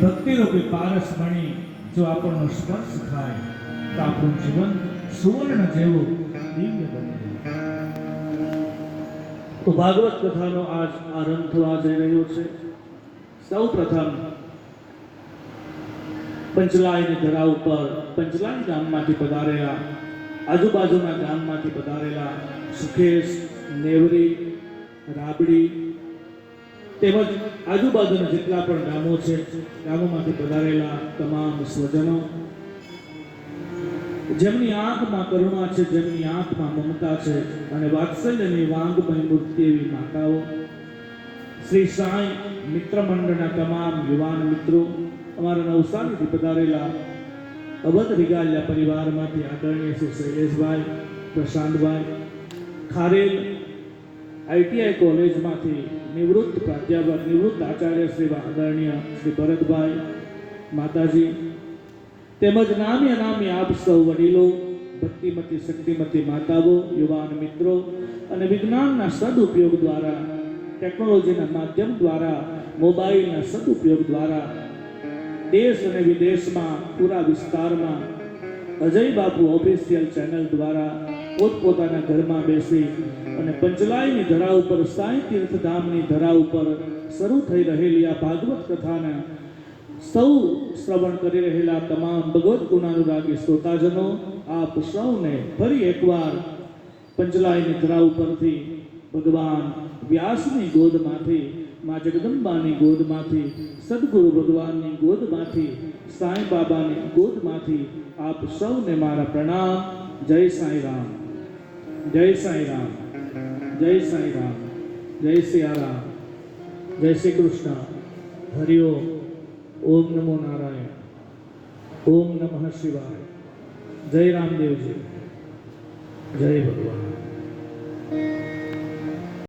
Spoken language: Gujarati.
છે રૂપી પારસ મણી જો આપણનો સ્પર્શ થાય તો આપણું જીવન સુવર્ણ જેવું દિવ્ય બને. તો ભાગવત કથાનો આજ આરંભ થવા જઈ રહ્યો છે. સૌ પ્રથમ પંચલાયની ધરા ઉપર પંચલાય ગામમાંથી પધારેલા, આજુબાજુના ગામમાંથી પધારેલા સુખેશ, નેવરી, રાબડી તેમજ આજુબાજુના જેટલા પણ ગામો છે, ગામોમાંથી પધારેલા તમામ સ્વજનો, જેમની આંખમાં કરુણા છે, જેમની આંખમાં મમતા છે અને વાત્સલ્યની વાંગમય મૂર્તિ એવી માતાઓ. શ્રી સાંઈ મિત્ર મંડળના તમામ યુવાન મિત્રો, અમારા નવસારીથી પધારેલા અવધ રીગાલિયા પરિવારમાંથી આદરણીય શ્રી શૈલેષભાઈ, પ્રશાંતભાઈ, ખારેલ આઈટીઆઈ કોલેજમાંથી નિવૃત્ત પ્રાધ્યાપક, નિવૃત્ત આચાર્ય શ્રી આદરણીય શ્રી ભરતભાઈ માતાજી, તેમજ નામી અનામી આપ સૌ વડીલો, ભક્તિમતી, શક્તિમતી માતાઓ, યુવાન મિત્રો અને વિજ્ઞાનના સદુપયોગ દ્વારા, ટેકનોલોજીના માધ્યમ દ્વારા, મોબાઈલના સદુપયોગ દ્વારા, દેશ અને વિદેશમાં પૂરા વિસ્તારમાં અજય બાપુ ઓફિશિયલ ચેનલ દ્વારા પોતપોતાના ઘરમાં બેસી અને પંચલાયની ધરા ઉપર સાંઈ તીર્થધામની ધરા ઉપર શરૂ થઈ રહેલી આ ભાગવત કથાના સૌ શ્રવણ કરી રહેલા તમામ ભગવત ગુણાનુરાગી શ્રોતાજનો, આપ સૌને ફરી એકવાર પંચલાયની ધરા ઉપરથી ભગવાન વ્યાસની ગોદમાંથી, મા જગદંબાની ગોદમાંથી, સદગુરુ ભગવાનની ગોદમાંથી સાંઈ બાબાની ગોદમાંથી આપ સૌને મારા પ્રણામ. જય સાંઈ રામ. જય સાંઈ રામ. જય સાંઈ રામ. જય સિયારામ જય શ્રી કૃષ્ણ. હરિઓમ ઓમ નમો નારાયણ. ઓમ નમઃ શિવાય. જય રામદેવજી. જય ભગવાન.